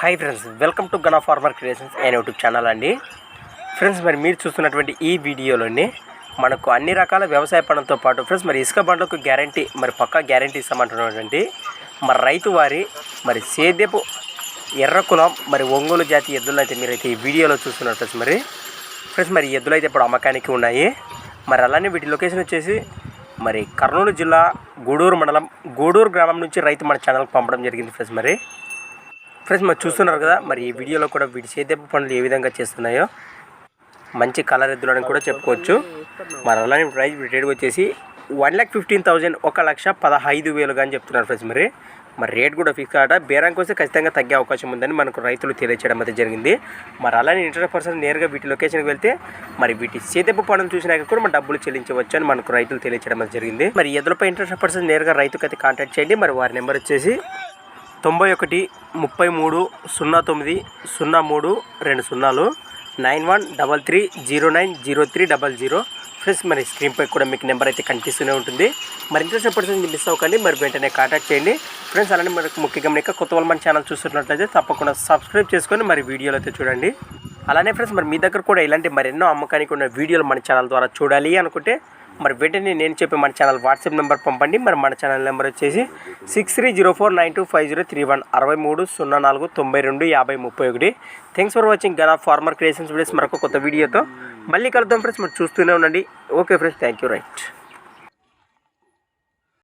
Hi friends welcome to Gana farmer creations and YouTube channel అండి. Friends మరి మీరు చూస్తున్నటువంటి ఈ వీడియోలోని మనకు అన్ని రకాల వ్యవసాయ పనులతో పాటు ఫ్రెండ్స్ మరి ఇసుక బండ్లకు గ్యారంటీ మరి పక్కా గ్యారంటీ ఇస్తామంటున్నటువంటి మరి రైతు వారి మరి సేద్యపు ఎర్ర కులం మరి ఒంగోలు జాతి ఎద్దులను అయితే మీరైతే ఈ వీడియోలో చూస్తున్నారు ఫ్రెండ్స్ మరి. ఫ్రెండ్స్ మరి ఎద్దులైతే ఎద్దులు అయితే ఇప్పుడు అమ్మకానికి ఉన్నాయి. మరి అలానే వీటి లొకేషన్ వచ్చేసి మరి కర్నూలు జిల్లా గూడూరు మండలం గూడూరు గ్రామం నుంచి రైతు మన ఛానల్కి పంపడం జరిగింది ఫ్రెండ్స్ మరి. ఫ్రెండ్స్ మరి చూస్తున్నారు కదా మరి ఈ వీడియోలో కూడా వీటి సేద్యపు పనులు ఏ విధంగా చేస్తున్నాయో మంచి కలర్ ఎద్దులని కూడా చెప్పుకోవచ్చు. మరి అలానే ప్రైస్ రేట్ వచ్చేసి వన్ ల్యాక్ ఫిఫ్టీన్ థౌజండ్ ఒక లక్ష పదహైదు వేలుగా అని చెప్తున్నారు ఫ్రెండ్స్ మరి. మరి రేట్ కూడా ఫిక్స్ కావట. బేరానికి వస్తే ఖచ్చితంగా తగ్గే అవకాశం ఉందని మనకు రైతులు తెలియచేయడం అయితే జరిగింది. మరి అలానే ఇంటర్నెట్ పర్సన్ నేరుగా వీటి లొకేషన్కి వెళ్తే మరి వీటి సేదపు పనులు చూసినాక కూడా మన డబ్బులు చెల్లించవచ్చు అని మనకు రైతులు తెలియచేయడం అయితే జరిగింది. మరి ఎదురుపై ఇంటర్నెట్ పర్సన్ నేరుగా రైతుకి అయితే కాంటాక్ట్ చేయండి. మరి వారి నెంబర్ వచ్చేసి తొంభై ఒకటి ముప్పై మూడు సున్నా తొమ్మిది సున్నా మూడు రెండు సున్నాలు nine one double three zero nine zero three double zero. Friends మరి స్క్రీన్పై కూడా మీకు నెంబర్ అయితే కనిపిస్తూనే ఉంటుంది. మరి ఇంట్రెస్ట్ పర్సన్ మిస్ అవ్వకండి మరి వెంటనే కాంటాక్ట్ చేయండి. ఫ్రెండ్స్ అలానే మనకు ముఖ్యంగా మీకు కొత్త వాళ్ళు మన ఛానల్ చూస్తున్నట్లయితే తప్పకుండా సబ్స్క్రైబ్ చేసుకొని మరి వీడియోలు అయితే చూడండి. అలానే ఫ్రెండ్స్ మరి మీ దగ్గర కూడా ఇలాంటి మరెన్నో అమ్మకానికి ఉన్న వీడియోలు మన ఛానల్ ద్వారా చూడాలి అనుకుంటే మరి వెంటనే నేను చెప్పే మన ఛానల్ వాట్సాప్ నెంబర్ పంపండి. మరి మన ఛానల్ నెంబర్ వచ్చేసి six three zero four nine two five zero three one అరవై మూడు సున్నా నాలుగు తొంభై రెండు యాభై ముప్పై ఒకటి thanks for watching Gana farmer creations videos మరొక కొత్త వీడియోతో మళ్ళీ కలుద్దాం ఫ్రెండ్స్ మరి చూస్తూనే ఉండండి. Okay friends thank you right